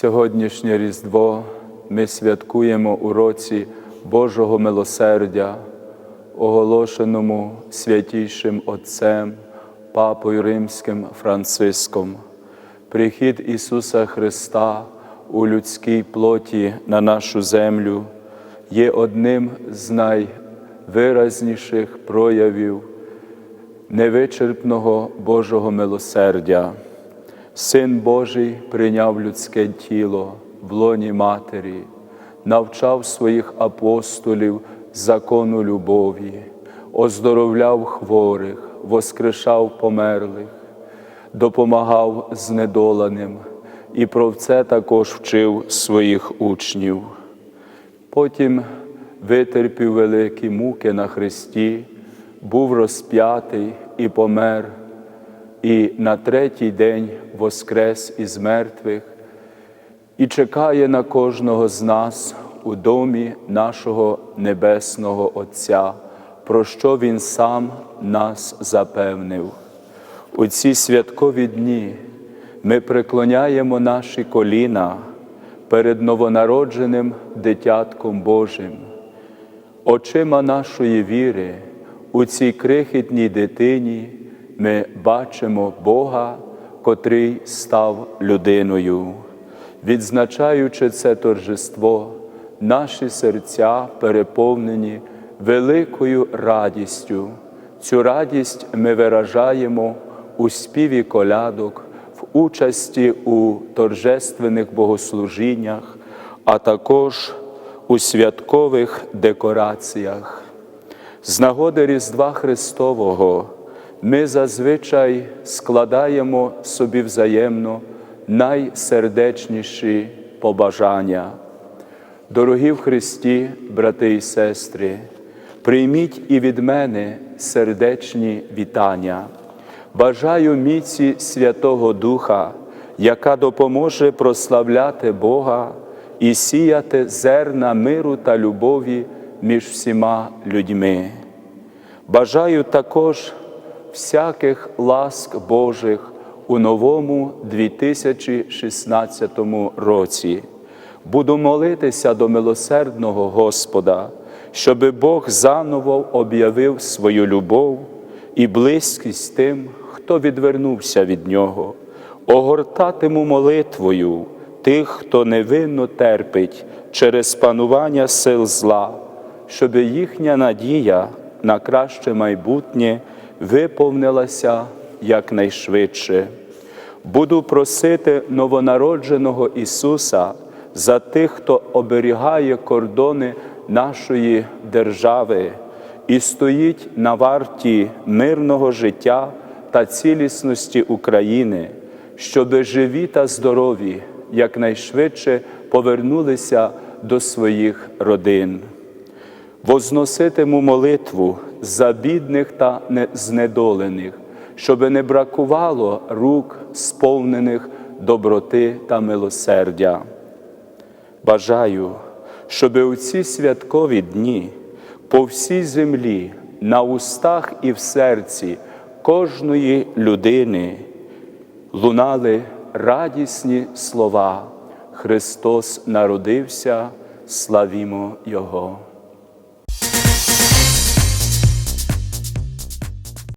Сьогоднішнє Різдво ми святкуємо у році Божого милосердя, оголошеному святійшим Отцем, Папою Римським Франциском. Прихід Ісуса Христа у людській плоті на нашу землю є одним з найвиразніших проявів невичерпного Божого милосердя. Син Божий прийняв людське тіло в лоні Матері, навчав своїх апостолів закону любові, оздоровляв хворих, воскрешав померлих, допомагав знедоленим і про це також вчив своїх учнів. Потім витерпів великі муки на Христі, був розп'ятий і помер, і на третій день воскрес із мертвих і чекає на кожного з нас у домі нашого Небесного Отця, про що Він сам нас запевнив. У ці святкові дні ми преклоняємо наші коліна перед новонародженим дитятком Божим, очима нашої віри у цій крихітній дитині ми бачимо Бога, котрий став людиною. Відзначаючи це торжество, наші серця переповнені великою радістю. Цю радість ми виражаємо у співі колядок, в участі у торжественних богослужіннях, а також у святкових декораціях. З нагоди Різдва Христового ми зазвичай складаємо собі взаємно найсердечніші побажання. Дорогі в Христі, брати і сестри, прийміть і від мене сердечні вітання. Бажаю міці Святого Духа, яка допоможе прославляти Бога і сіяти зерна миру та любові між всіма людьми. Бажаю також всяких ласк Божих у новому 2016 році. Буду молитися до милосердного Господа, щоби Бог заново об'явив свою любов і близькість тим, хто відвернувся від Нього, огортатиму молитвою тих, хто невинно терпить через панування сил зла, щоб їхня надія на краще майбутнє виповнилася якнайшвидше. Буду просити новонародженого Ісуса за тих, хто оберігає кордони нашої держави і стоїть на варті мирного життя та цілісності України, щоби живі та здорові якнайшвидше повернулися до своїх родин. Возноситиму молитву за бідних та знедолених, щоби не бракувало рук, сповнених доброти та милосердя. Бажаю, щоби у ці святкові дні по всій землі, на устах і в серці кожної людини лунали радісні слова. Христос народився, славімо Його.